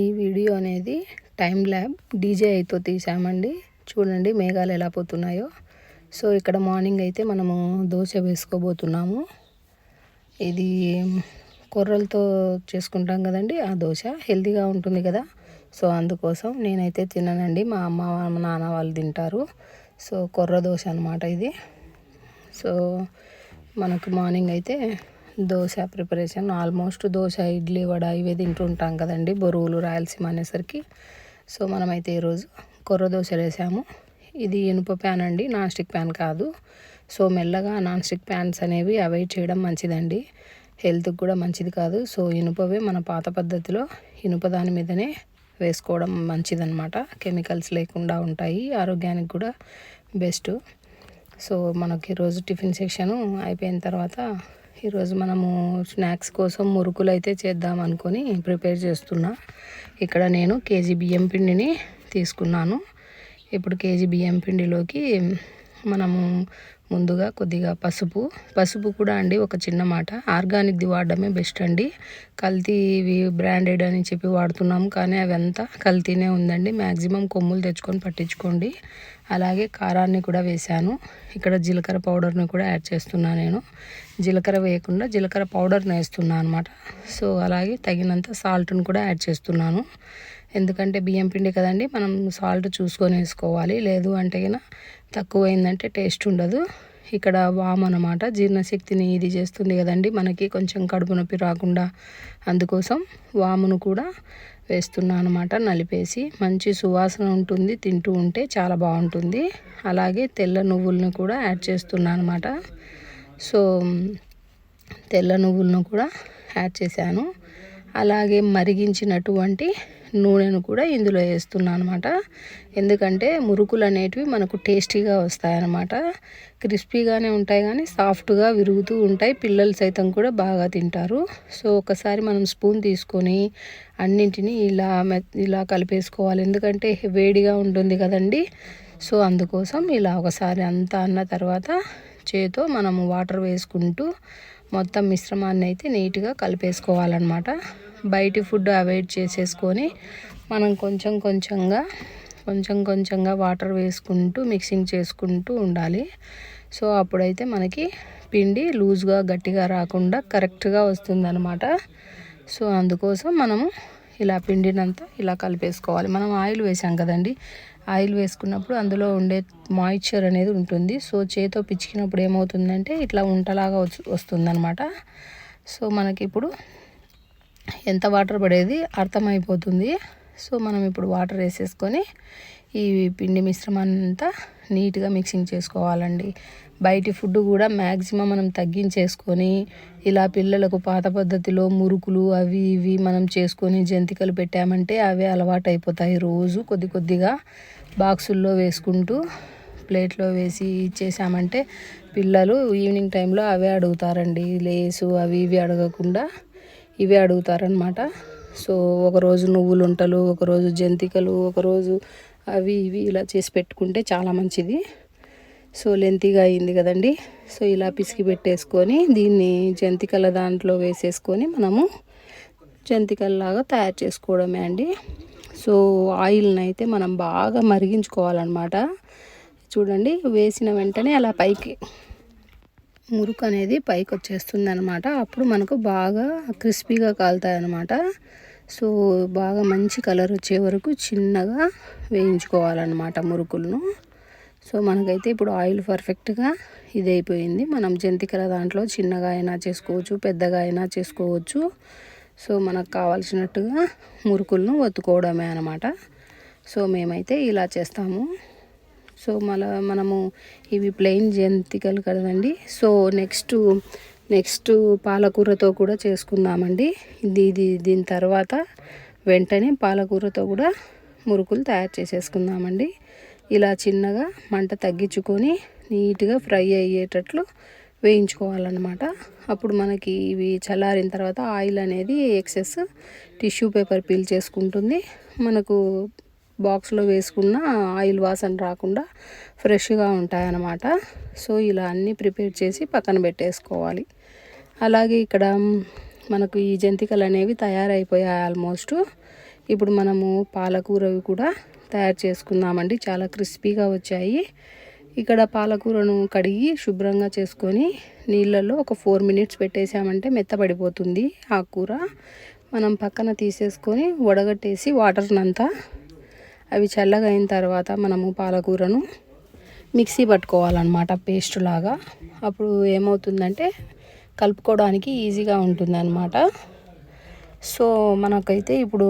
ఈ వీడియో అనేది time lab DJ అయితే తీసామండి చూడండి మేఘాలు ఎలా పోతున్నాయో. సో ఇక్కడ మార్నింగ్ అయితే మనము దోశ వేసుకోబోతున్నాము. ఇది కొర్రలతో చేసుకుంటాం కదండి ఆ దోశ హెల్తీగా ఉంటుంది కదా. సో అందుకోసం నేనైతే తిననండి. మా అమ్మ మా నాన్న వాళ్ళు తింటారు. సో కొర్ర దోశ అనమాట ఇది. సో మనకు మార్నింగ్ అయితే దోశ ప్రిపరేషన్. ఆల్మోస్ట్ దోశ ఇడ్లీ వడ ఇవే తింటుంటాం కదండి బరువులు రాయలసీమ అనేసరికి. సో మనమైతే ఈరోజు కొర్ర దోశలు వేసాము ఇది ఇనుప ప్యాన్ అండి నాన్ స్టిక్ ప్యాన్ కాదు. సో మెల్లగా నాన్ స్టిక్ ప్యాన్స్ అనేవి అవాయిడ్ చేయడం మంచిదండి. హెల్త్కి కూడా మంచిది కాదు. సో ఇనుపవే మన పాత పద్ధతిలో ఇనుప దాని మీదనే వేసుకోవడం మంచిదన్నమాట. కెమికల్స్ లేకుండా ఉంటాయి ఆరోగ్యానికి కూడా బెస్ట్. సో మనకి ఈరోజు టిఫిన్ సెక్షన్ అయిపోయిన తర్వాత ఈరోజు మనము స్నాక్స్ కోసం మురుకులు అయితే చేద్దాం అనుకొని ప్రిపేర్ చేస్తున్నా. ఇక్కడ నేను కేజీ బియ్యం పిండిని తీసుకున్నాను. ఇప్పుడు కేజీ బియ్యం పిండిలోకి మనము ముందుగా కొద్దిగా పసుపు. పసుపు కూడా అండి ఒక చిన్న మాట. ఆర్గానిక్ది వాడడమే బెస్ట్ అండి. కల్తీవి బ్రాండెడ్ అని చెప్పి వాడుతున్నాము కానీ అవంతా కల్తీనే ఉందండి. మ్యాక్సిమం కొమ్ములు తెచ్చుకొని పట్టించుకోండి. అలాగే కారాన్ని కూడా వేశాను. ఇక్కడ జీలకర్ర పౌడర్ని కూడా యాడ్ చేస్తున్నాను నేను. జీలకర్ర వేయకుండా జీలకర్ర పౌడర్ని వేస్తున్నాను అనమాట సో అలాగే తగినంత సాల్ట్ని కూడా యాడ్ చేస్తున్నాను. ఎందుకంటే బియ్యం పిండి కదండి మనం సాల్ట్ చూసుకొని వేసుకోవాలి. లేదు అంటే తక్కువైందంటే టేస్ట్ ఉండదు. ఇక్కడ వామ్ అనమాట జీర్ణశక్తిని ఇది చేస్తుంది కదండి మనకి కొంచెం కడుపు నొప్పి రాకుండా. అందుకోసం వామును కూడా వేస్తున్నాను అనమాట నలిపేసి మంచి సువాసన ఉంటుంది తింటూ ఉంటే చాలా బాగుంటుంది. అలాగే తెల్ల నువ్వులను కూడా యాడ్ చేస్తున్నాను అనమాట సో తెల్ల నువ్వులను కూడా యాడ్ చేశాను. అలాగే మరిగించినటువంటి నూనెను కూడా ఇందులో వేస్తున్నాను అనమాట ఎందుకంటే మురుకులు అనేటివి మనకు టేస్టీగా వస్తాయన్నమాట. క్రిస్పీగానే ఉంటాయి కానీ సాఫ్ట్గా విరుగుతూ ఉంటాయి. పిల్లలు సైతం కూడా బాగా తింటారు. సో ఒకసారి మనం స్పూన్ తీసుకొని అన్నింటినీ ఇలా ఇలా కలిపేసుకోవాలి. ఎందుకంటే వేడిగా ఉంటుంది కదండి. సో అందుకోసం ఇలా ఒకసారి అంతా అన్న తర్వాత చేతో మనము వాటర్ వేసుకుంటూ మొత్తం మిశ్రమాన్ని అయితే నీట్గా కలిపేసుకోవాలన్నమాట. బయటి ఫుడ్ అవాయిడ్ చేసేసుకొని మనం కొంచెం కొంచెంగా కొంచెం కొంచెంగా వాటర్ వేసుకుంటూ మిక్సింగ్ చేసుకుంటూ ఉండాలి. సో అప్పుడైతే మనకి పిండి లూజ్గా గట్టిగా రాకుండా కరెక్ట్గా వస్తుందన్నమాట. సో అందుకోసం మనము ఇలా పిండినంతా ఇలా కలిపేసుకోవాలి. మనం ఆయిల్ వేసాం కదండి. ఆయిల్ వేసుకున్నప్పుడు అందులో ఉండే మాయిశ్చర్ అనేది ఉంటుంది. సో చేతో పిచ్చికినప్పుడు ఏమవుతుందంటే ఇట్లా ఉంటలాగా వస్తుందన్నమాట. సో మనకి ఇప్పుడు ఎంత వాటర్ పడేది అర్థమైపోతుంది. సో మనం ఇప్పుడు వాటర్ వేసేసుకొని ఈ పిండి మిశ్రమాన్ని అంతా నీట్గా మిక్సింగ్ చేసుకోవాలండి. బయటి ఫుడ్ కూడా మ్యాక్సిమం మనం తగ్గించేసుకొని ఇలా పిల్లలకు పాత పద్ధతిలో మురుకులు అవి ఇవి మనం చేసుకొని జంతికలు పెట్టామంటే అవే అలవాటు అయిపోతాయి రోజు కొద్ది కొద్దిగా. బాక్సుల్లో వేసుకుంటూ ప్లేట్లో వేసి ఇచ్చేసామంటే పిల్లలు ఈవినింగ్ టైంలో అవే అడుగుతారండి. లేసు అవి ఇవి అడగకుండా ఇవే అడుగుతారనమాట సో ఒకరోజు నువ్వులుంటలు ఒకరోజు జంతికలు ఒకరోజు అవి ఇవి ఇలా చేసి పెట్టుకుంటే చాలా మంచిది. సో లెంతీగా అయింది కదండి. సో ఇలా పిసికి పెట్టేసుకొని దీన్ని జంతికల దాంట్లో వేసేసుకొని మనము జంతికల్లాగా తయారు చేసుకోవడమే అండి. సో ఆయిల్ని అయితే మనం బాగా మరిగించుకోవాలన్నమాట. చూడండి వేసిన వెంటనే అలా పైకి మురుకు అనేది పైకి వచ్చేస్తుంది అనమాట అప్పుడు మనకు బాగా క్రిస్పీగా కాలుతాయి అనమాట సో బాగా మంచి కలర్ వచ్చే వరకు చిన్నగా వేయించుకోవాలన్నమాట మురుకులను. సో మనకైతే ఇప్పుడు ఆయిల్ పర్ఫెక్ట్గా ఇది అయిపోయింది మనం జంతికల దాంట్లో చిన్నగా అయినా చేసుకోవచ్చు పెద్దగా అయినా చేసుకోవచ్చు. సో మనకు కావాల్సినట్టుగా మురుకులను ఒత్తుకోవడమే అనమాట సో మేమైతే ఇలా చేస్తాము. సో మళ్ళీ మనము ఇవి ప్లెయిన్ జంతికలు కదండి. సో నెక్స్ట్ నెక్స్ట్ పాలకూరతో కూడా చేసుకుందామండి. ఇది ఇది దీని తర్వాత వెంటనే పాలకూరతో కూడా మురుకులు తయారు చేసేసుకుందామండి. ఇలా చిన్నగా మంట తగ్గించుకొని నీట్గా ఫ్రై అయ్యేటట్లు వేయించుకోవాలన్నమాట. అప్పుడు మనకి ఇవి చల్లారిన తర్వాత ఆయిల్ అనేది ఎక్సెస్ టిష్యూ పేపర్ పీల్ చేసుకుంటుంది. మనకు బాక్స్లో వేసుకున్న ఆయిల్ వాసన రాకుండా ఫ్రెష్గా ఉంటాయన్నమాట. సో ఇలా అన్నీ ప్రిపేర్ చేసి పక్కన పెట్టేసుకోవాలి. అలాగే ఇక్కడ మనకు ఈ జంతికలు అనేవి తయారైపోయాయి ఆల్మోస్ట్. ఇప్పుడు మనము పాలకూరవి కూడా తయారు చేసుకుందామండి. చాలా క్రిస్పీగా వచ్చాయి. ఇక్కడ పాలకూరను కడిగి శుభ్రంగా చేసుకొని నీళ్ళల్లో ఒక ఫోర్ మినిట్స్ పెట్టేసామంటే మెత్తబడిపోతుంది ఆ కూర మనం పక్కన తీసేసుకొని వడగట్టేసి వాటర్నంతా అవి చల్లగా అయిన తర్వాత మనము పాలకూరను మిక్సీ పట్టుకోవాలన్నమాట పేస్ట్ లాగా. అప్పుడు ఏమవుతుందంటే కలుపుకోవడానికి ఈజీగా ఉంటుందన్నమాట. సో మనకైతే ఇప్పుడు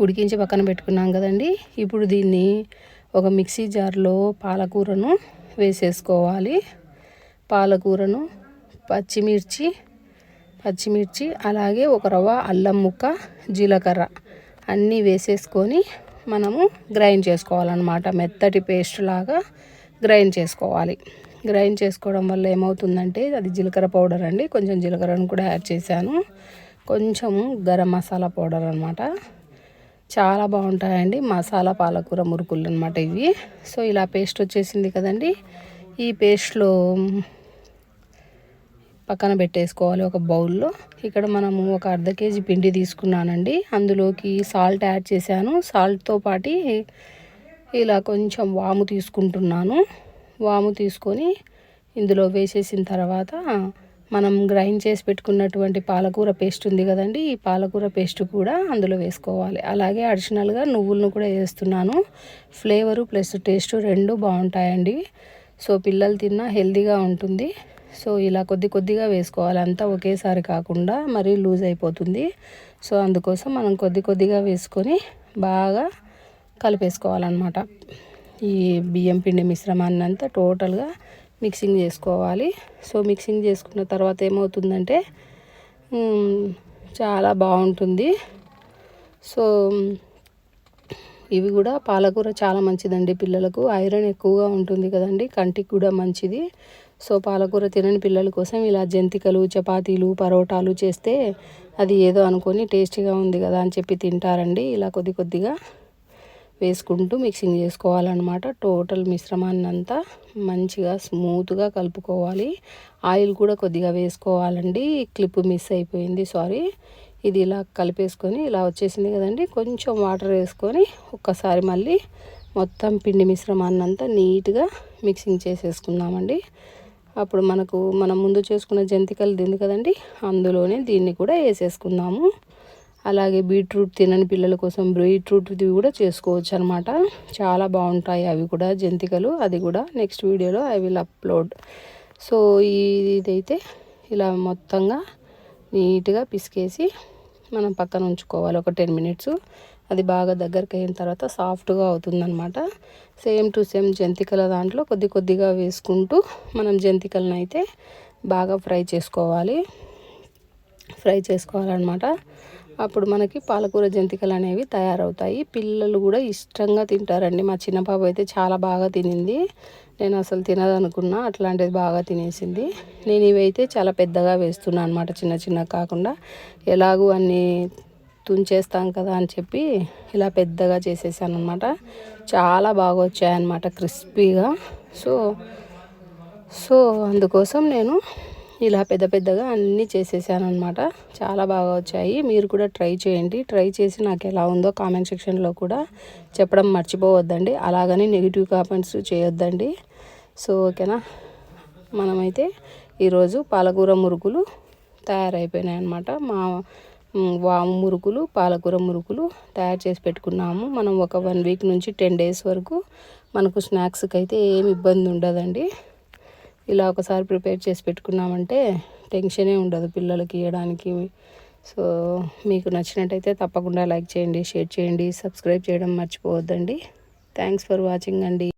ఉడికించి పక్కన పెట్టుకున్నాం కదండి. ఇప్పుడు దీన్ని ఒక మిక్సీ జార్లో పాలకూరను వేసేసుకోవాలి. పాలకూరను పచ్చిమిర్చి పచ్చిమిర్చి అలాగే ఒక రవ్వ అల్లం ముక్క జీలకర్ర అన్నీ వేసేసుకొని మనము గ్రైండ్ చేసుకోవాలన్నమాట. మెత్తటి పేస్ట్ లాగా గ్రైండ్ చేసుకోవాలి. గ్రైండ్ చేసుకోవడం వల్ల ఏమవుతుందంటే అది జీలకర్ర పౌడర్ అండి. కొంచెం జీలకర్రను కూడా యాడ్ చేశాను. కొంచెము గరం మసాలా పౌడర్ అనమాట చాలా బాగుంటాయండి. మసాలా పాలకూర మురుకులు అనమాట ఇవి. సో ఇలా పేస్ట్ వచ్చేసింది కదండి. ఈ పేస్ట్లో పక్కన పెట్టేసుకోవాలి ఒక బౌల్లో. ఇక్కడ మనము ఒక అర్ధ కేజీ పిండి తీసుకున్నానండి. అందులోకి సాల్ట్ యాడ్ చేశాను. సాల్ట్తో పాటు ఇలా కొంచెం వాము తీసుకుంటున్నాను. వాము తీసుకొని ఇందులో వేసేసిన తర్వాత మనం గ్రైండ్ చేసి పెట్టుకున్నటువంటి పాలకూర పేస్ట్ ఉంది కదండి ఈ పాలకూర పేస్ట్ కూడా అందులో వేసుకోవాలి. అలాగే అడిషనల్గా నువ్వులను కూడా వేస్తున్నాను. ఫ్లేవరు ప్లస్ టేస్ట్ రెండు బాగుంటాయండి. సో పిల్లలు తిన్నా హెల్తీగా ఉంటుంది. సో ఇలా కొద్ది కొద్దిగా వేసుకోవాలి. అంతా ఒకేసారి కాకుండా మరీ లూజ్ అయిపోతుంది. సో అందుకోసం మనం కొద్ది కొద్దిగా వేసుకొని బాగా కలిపేసుకోవాలన్నమాట. ఈ బియ్యం పిండి మిశ్రమాన్ని అంతా టోటల్గా మిక్సింగ్ చేసుకోవాలి. సో మిక్సింగ్ చేసుకున్న తర్వాత ఏమవుతుందంటే చాలా బాగుంటుంది. సో ఇవి కూడా పాలకూర చాలా మంచిదండి పిల్లలకు. ఐరన్ ఎక్కువగా ఉంటుంది కదండి కంటికి కూడా మంచిది. సో పాలకూర తినని పిల్లల కోసం ఇలా జంతికలు చపాతీలు పరోటాలు చేస్తే అది ఏదో అనుకొని టేస్టీగా ఉంది కదా అని చెప్పి తింటారండి. ఇలా కొద్ది కొద్దిగా వేసుకుంటూ మిక్సింగ్ చేసుకోవాలన్నమాట. టోటల్ మిశ్రమాన్ని అంతా మంచిగా స్మూత్గా కలుపుకోవాలి. ఆయిల్ కూడా కొద్దిగా వేసుకోవాలండి. క్లిప్ మిస్ అయిపోయింది సారీ. ఇది ఇలా కలిపేసుకొని ఇలా వచ్చేసింది కదండి. కొంచెం వాటర్ వేసుకొని ఒక్కసారి మళ్ళీ మొత్తం పిండి మిశ్రమాన్ని అంతా నీట్గా మిక్సింగ్ చేసేసుకుందామండి. అప్పుడు మనకు మనం ముందు చేసుకున్న జంతికలు తింది కదండి అందులోనే దీన్ని కూడా వేసేసుకుందాము. అలాగే బీట్రూట్ తినని పిల్లల కోసం బీట్రూట్ది కూడా చేసుకోవచ్చు అనమాట చాలా బాగుంటాయి అవి కూడా జంతికలు. అది కూడా నెక్స్ట్ వీడియోలో ఐ విల్ అప్లోడ్. సో ఇదైతే ఇలా మొత్తంగా నీట్గా పిసికేసి మనం పక్కన ఉంచుకోవాలి. ఒక టెన్ మినిట్స్. అది బాగా దగ్గరికి అయిన తర్వాత సాఫ్ట్గా అవుతుందనమాట సేమ్ టు సేమ్ జంతికల దాంట్లో కొద్ది కొద్దిగా వేసుకుంటూ మనం జంతికలను అయితే బాగా ఫ్రై చేసుకోవాలి. ఫ్రై చేసుకోవాలన్నమాట. అప్పుడు మనకి పాలకూర జంతికలు అనేవి తయారవుతాయి. పిల్లలు కూడా ఇష్టంగా తింటారండి. మా చిన్న పాప అయితే చాలా బాగా తినింది. నేను అసలు తినదనుకున్నా అట్లాంటిది బాగా తినేసింది. నేను ఇవైతే చాలా పెద్దగా వేస్తున్నాను అనమాట చిన్న చిన్న కాకుండా ఎలాగూ అన్నీ తుంచేస్తాం కదా అని చెప్పి ఇలా పెద్దగా చేసేసాను అనమాట చాలా బాగా వచ్చాయన్నమాట క్రిస్పీగా. సో సో అందుకోసం నేను ఇలా పెద్ద పెద్దగా అన్నీ చేసేసాను అనమాట చాలా బాగా వచ్చాయి. మీరు కూడా ట్రై చేయండి. ట్రై చేసి నాకు ఎలా ఉందో కామెంట్ సెక్షన్లో కూడా చెప్పడం మర్చిపోవద్దండి. అలాగని నెగిటివ్ కామెంట్స్ చేయొద్దండి. సో ఓకేనా? మనమైతే ఈరోజు పాలకూర మురుకులు తయారైపోయినాయి అనమాట మా వాము మురుకులు పాలకూర మురుకులు తయారు చేసి పెట్టుకున్నాము. మనం ఒక వన్ వీక్ నుంచి టెన్ డేస్ వరకు మనకు స్నాక్స్కి అయితే ఏమి ఇబ్బంది ఉండదండి. ఇలా ఒకసారి ప్రిపేర్ చేసి పెట్టుకున్నామంటే టెన్షనే ఉండదు పిల్లలకి ఇవ్వడానికి సో మీకు నచ్చినట్టయితే తప్పకుండా లైక్ చేయండి షేర్ చేయండి సబ్స్క్రైబ్ చేయడం మర్చిపోవద్దండి. థ్యాంక్స్ ఫర్ వాచింగ్ అండి.